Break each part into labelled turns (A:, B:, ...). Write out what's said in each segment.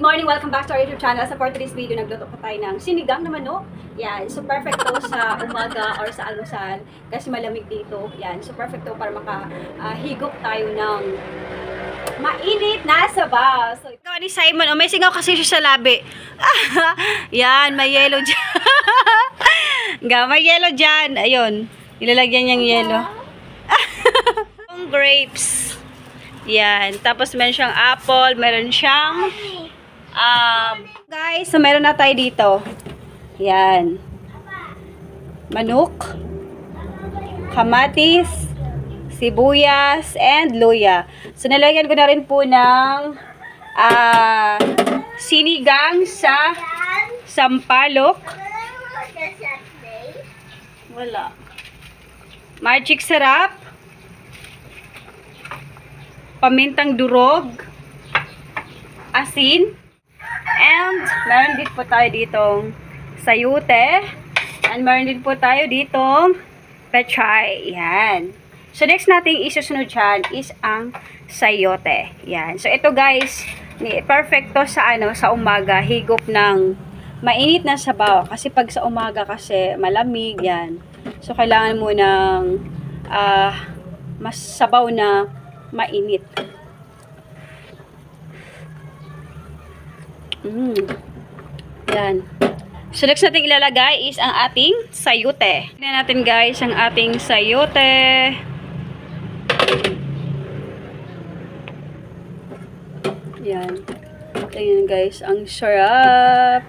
A: morning! Welcome back to our YouTube channel. Sa for today's video, nagluto po tayo ng sinigang na manok. Yan. So, perfect to sa umaga or sa almusal. Kasi malamig dito. Yan. So, perfect to para makahigop tayo ng mainit na sabaw. So, ikaw ni Simon. Oh, may singaw kasi siya sa labi. Yan. May yellow dyan. Nga, may yellow dyan. Ayun. Nilalagyan niyang yellow. Yung grapes. Yan. Tapos meron siyang apple, meron siyang um, guys, so meron na tayo dito. Yan. Manok, kamatis, sibuyas, and luya. So nalagyan ko na rin po ng ah, sinigang sa sampalok. Wala. Magic sarap. Pamintang durog. Asin. And meron din po tayo ditong sayute. And meron din po tayo ditong pechay. Yan. So next nating isusunod dyan is ang sayote. Yan. So ito guys, ni perfecto sa ano sa umaga higop ng mainit na sabaw kasi pag sa umaga kasi malamig yan. So kailangan mo ng ah, mas sabaw na mainit. Mm. Yan. So next natin ilalagay is ang ating sayote. Tingnan natin guys ang ating sayote. Yan. Tingnan guys, ang sarap.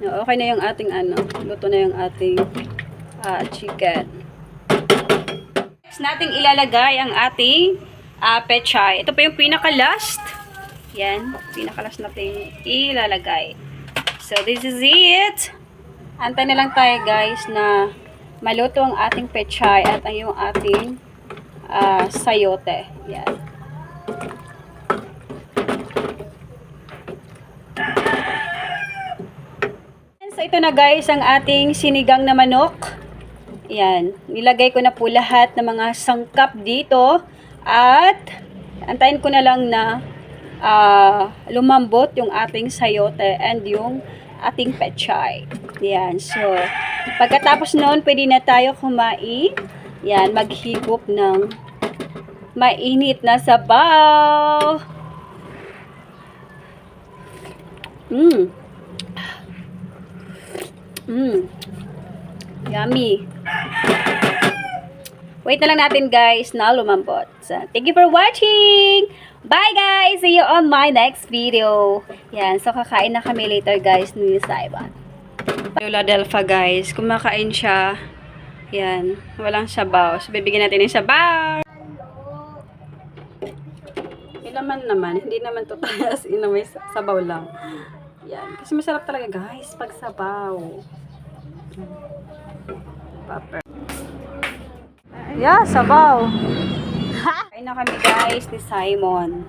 A: Okay na yung ating ano, luto na yung ating ah, chicken. Next nating ilalagay ang ating ah, pechay. Ito pa yung pinaka-last. Yan, pinaka-last natin ilalagay. So, this is it. Antay na lang tayo guys na maluto ang ating pechay at ang yung ating ah, sayote. Yan. So, ito na guys ang ating sinigang na manok. Yan. Nilagay ko na po lahat ng mga sangkap dito. At, antayin ko na lang na ah, lumambot yung ating sayote and yung ating pechay. Yan. So, pagkatapos noon, pwede na tayo kumain. Yan. Maghigop ng mainit na sabaw. Mmm. Mmm. Yummy. Wait na lang natin guys na lumambot. So, thank you for watching! Bye guys! See you on my next video. Yan. So, kakain na kami later guys ni Simon. Philadelphia guys. Kumakain siya. Yan. Walang sabaw. So, bibigyan natin ng sabaw. Ilaman naman. Hindi naman to as in may sabaw lang. Yan. Kasi masarap talaga guys pag sabaw. Pepper. Yeah, sabaw. Kain na kami guys ni Simon.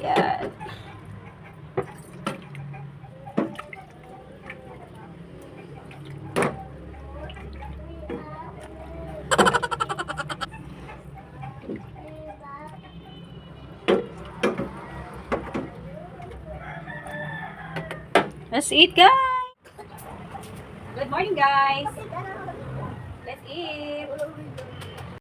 A: Yan. Let's eat guys! Good morning guys! Let's eat!